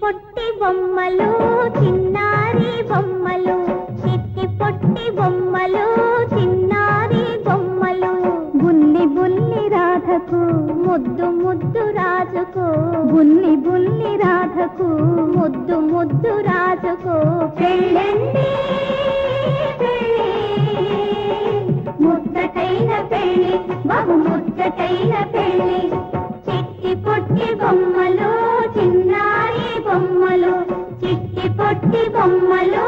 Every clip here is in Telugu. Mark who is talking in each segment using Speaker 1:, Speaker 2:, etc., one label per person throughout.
Speaker 1: పొట్టి బొమ్మలు బొమ్మలు చిన్నారి బొమ్మలు. బుల్లి బుల్లి రాధకు ముద్దు ముద్దు రాజుకు. బుల్లి బుల్లి రాధకు ముద్దు ముద్దు రాజుకు. పెళ్ళండి ముద్దటైన పెళ్ళి బహు ముద్దటైన పెళ్ళి. చిట్టి పొట్టి బొమ్మలు చిన్నారి బొమ్మలు. చిట్టి పొట్టి బొమ్మలు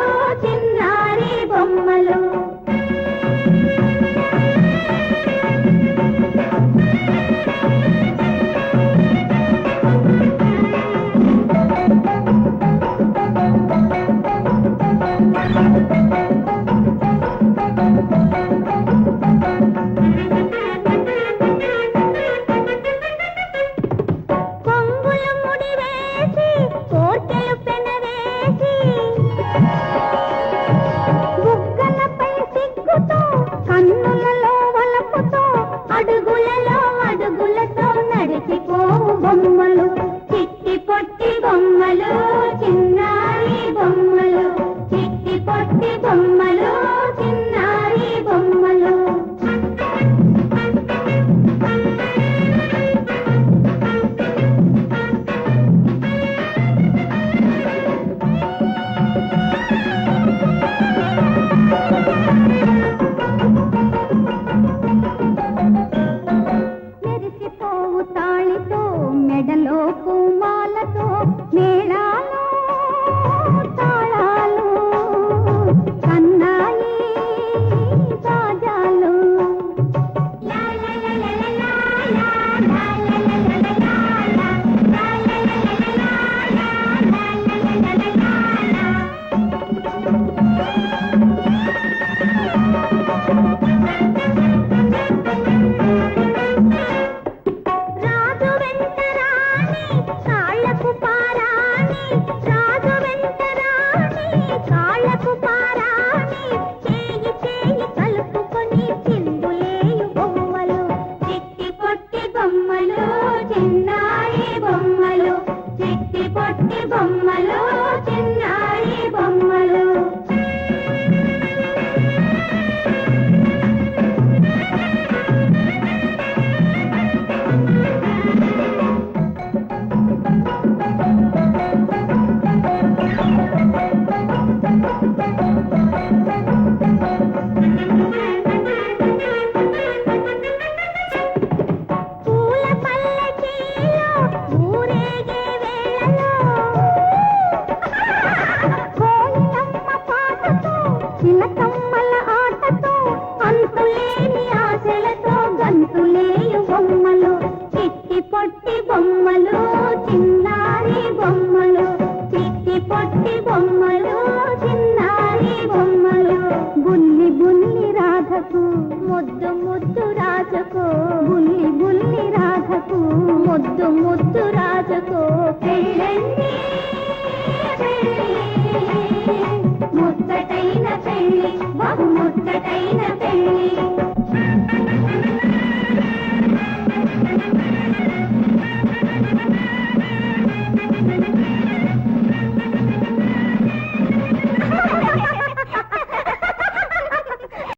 Speaker 1: పొట్టి బొమ్మలు చిన్నారి బొమ్మలు. మెరిసిపోవు తాళితో మెడలో పూమాలతో మేళా రాధకు ముద్దు ముద్దు రాజకు బుల్లి బుల్లి రాధకు ముద్దు ముద్దు రాజకు